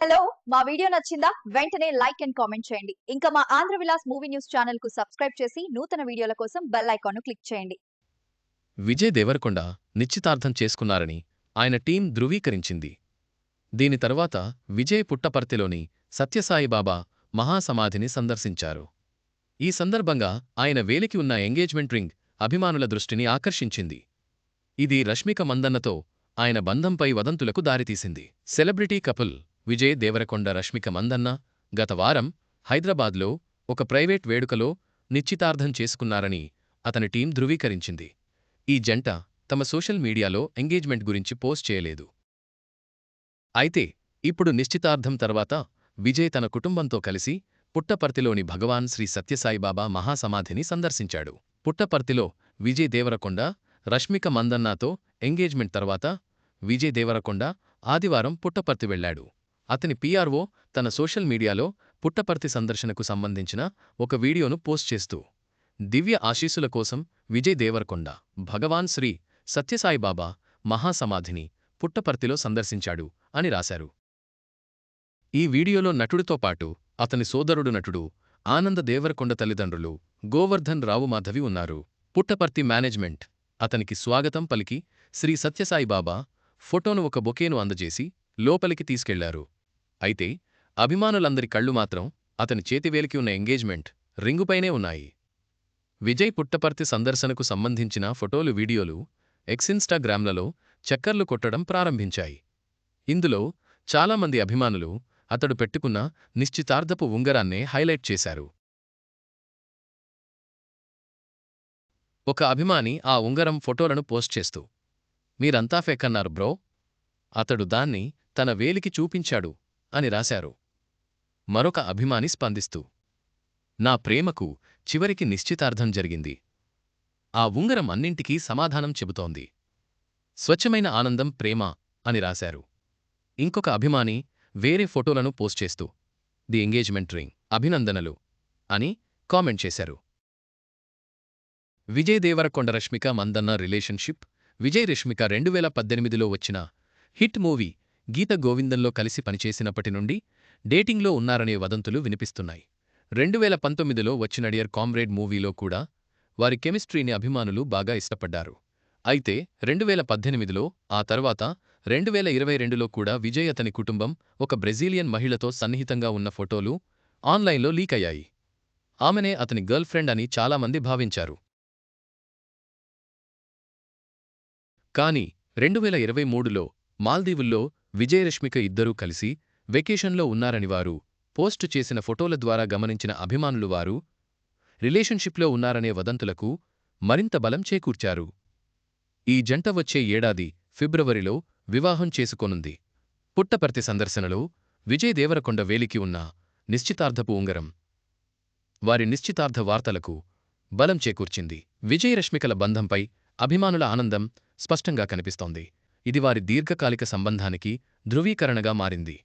Hello మా video నచ్చిందా? వెంటనే లైక్ అండ్ కామెంట్ చేయండి. ఇంకా మా ఆంధ్ర విలాస్ మూవీ న్యూస్ ఛానల్కు సబ్స్క్రైబ్ చేసి నూతన వీడియోల కోసం బెల్ ఐకాన్ క్లిక్ చేయండి. విజయ్ దేవరకొండ నిశ్చితార్థం చేసుకున్నారని ఆయన టీం ధృవీకరించింది. దీని తర్వాత విజయ్ పుట్టపర్తిలోని సత్యసాయిబాబా మహాసమాధిని సందర్శించారు. ఈ సందర్భంగా ఆయన వేలికి ఉన్న ఎంగేజ్మెంట్ రింగ్ అభిమానుల దృష్టిని ఆకర్షించింది. ఇది రష్మిక మందన్నతో ఆయన బంధంపై వదంతులకు దారితీసింది. సెలబ్రిటీ కపుల్ విజయ్ దేవరకొండ రష్మిక మందన్న గత వారం హైదరాబాద్లో ఒక ప్రైవేట్ వేడుకలో నిశ్చితార్థం చేసుకున్నారని అతని టీం ధృవీకరించింది. ఈ జంట తమ సోషల్ మీడియాలో ఎంగేజ్మెంట్ గురించి పోస్ట్ చేయలేదు. అయితే ఇప్పుడు నిశ్చితార్థం తర్వాత విజయ్ తన కుటుంబంతో కలిసి పుట్టపర్తిలోని భగవాన్ శ్రీ సత్యసాయిబాబా మహాసమాధిని సందర్శించాడు. పుట్టపర్తిలో విజయ్ దేవరకొండ రష్మిక మందన్నాతో ఎంగేజ్మెంట్ తర్వాత విజయ్ దేవరకొండ ఆదివారం పుట్టపర్తి వెళ్ళాడు అతని పీఆర్ఓ తన సోషల్ మీడియాలో పుట్టపర్తి సందర్శనకు సంబంధించిన ఒక వీడియోను పోస్ట్ చేస్తూ దివ్య ఆశీస్సుల కోసం విజయ్ దేవరకొండ భగవాన్ శ్రీ సత్యసాయిబాబా మహాసమాధిని పుట్టపర్తిలో సందర్శించాడు అని రాశారు. ఈ వీడియోలో నటుడితో పాటు అతని సోదరుడు నటుడు ఆనంద దేవరకొండ తల్లిదండ్రులు గోవర్ధన్ రావు మాధవి ఉన్నారు. పుట్టపర్తి మేనేజ్మెంట్ అతనికి స్వాగతం పలికి శ్రీ సత్యసాయిబాబా ఫోటోను ఒక బొకేను అందజేసి లోపలికి తీసుకెళ్ళారు. అయితే అభిమానులందరి కళ్ళు మాత్రం అతని చేతివేలికి ఉన్న ఎంగేజ్మెంట్ రింగుపైనే ఉన్నాయి. విజయ్ పుట్టపర్తి సందర్శనకు సంబంధించిన ఫొటోలు వీడియోలు ఎక్సిన్స్టాగ్రామ్లలో చక్కర్లు కొట్టడం ప్రారంభించాయి. ఇందులో చాలామంది అభిమానులు అతడు పెట్టుకున్న నిశ్చితార్థపు ఉంగరాన్నే హైలైట్ చేశారు. ఒక అభిమాని ఆ ఉంగరం ఫొటోలను పోస్ట్ చేస్తూ మీరంతా ఫేకన్నారు బ్రో. అతడు దాన్ని తన వేలికి చూపించాడు. అని రాశారు. మరొక అభిమాని స్పందిస్తూ నా ప్రేమకు చివరికి నిశ్చితార్థం జరిగింది. ఆ ఉంగరం అన్నింటికీ సమాధానం చెబుతోంది. స్వచ్ఛమైన ఆనందం ప్రేమ అని రాశారు. ఇంకొక అభిమాని వేరే ఫోటోలను పోస్ట్ చేస్తూ ది ఎంగేజ్మెంట్ రింగ్ అభినందనలు అని కామెంట్ చేశారు. విజయ్ దేవరకొండ రష్మిక మందన్న రిలేషన్షిప్ విజయ్ రష్మిక రెండు వేల పద్దెనిమిదిలో వచ్చిన హిట్ మూవీ గీత గోవిందంలో కలిసి పనిచేసినప్పటి నుండి డేటింగ్లో ఉన్నారనే వదంతులు వినిపిస్తున్నాయి. రెండు వేల పంతొమ్మిదిలో వచ్చిన డియర్ కామ్రేడ్ మూవీలో కూడా వారి కెమిస్ట్రీని అభిమానులు బాగా ఇష్టపడ్డారు. అయితే రెండు వేల పద్దెనిమిదిలో ఆ తర్వాత రెండు వేల ఇరవై రెండులో కూడా విజయ్ అతని కుటుంబం ఒక బ్రెజీలియన్ మహిళతో సన్నిహితంగా ఉన్న ఫోటోలు ఆన్లైన్లో లీక్ అయ్యాయి. ఆమెనే అతని గర్ల్ఫ్రెండ్ అని చాలామంది భావించారు. కాని రెండు వేల ఇరవై మూడులో మాల్దీవుల్లో విజయరశ్మిక ఇద్దరూ కలిసి వెకేషన్లో ఉన్నారని వారు పోస్టు చేసిన ఫొటోల ద్వారా గమనించిన అభిమానులు వారు రిలేషన్షిప్లో ఉన్నారనే వదంతులకు మరింత బలం చేకూర్చారు. ఈ జంట వచ్చే ఏడాది ఫిబ్రవరిలో వివాహం చేసుకోనుంది. పుట్టపర్తి సందర్శనలో విజయ్ దేవరకొండ వేలికి ఉన్న నిశ్చితార్థపు ఉంగరం. వారి నిశ్చితార్థ వార్తలకు బలం చేకూర్చింది. విజయరశ్మికల బంధంపై అభిమానుల ఆనందం స్పష్టంగా కనిపిస్తోంది. ఇది వారి దీర్ఘకాలిక సంబంధానికి ధృవీకరణగా మారింది.